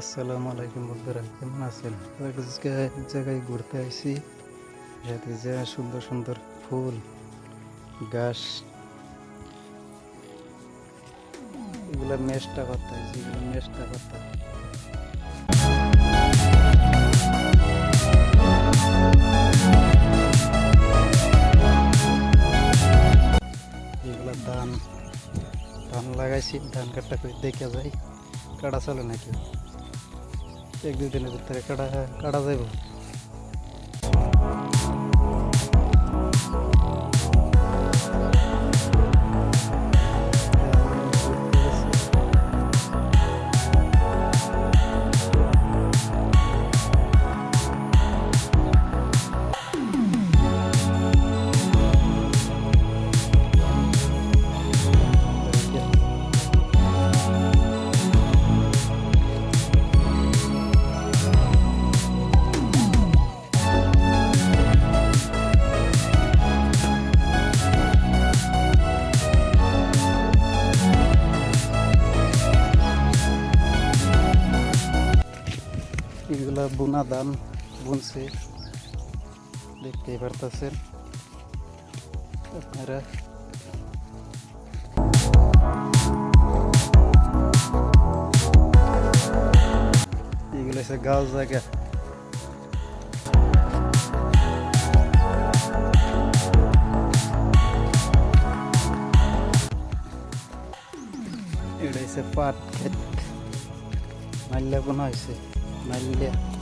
আসসালামু আলাইকুম বন্ধুরা কেমন আছেন এক জায়গায় ঘুরতে আসি যাতে যা সুন্দর সুন্দর ফুল গাছ এগুলো মেশটা করতে হয়েছে এগুলো মেশটা করতে এগুলো ধান ধান লাগাইছি ধান কাটটা করে দেখে যাই কাটা চলে নাকি एक दिन तीन दिन तक कड़ा है कड़ा देव বুনাদন বুনছে দেখতেই বারতাছে এইগোলে ছা গাওজাকে এইদাইছে পাটছে মাল লাগুন হইছে Mali.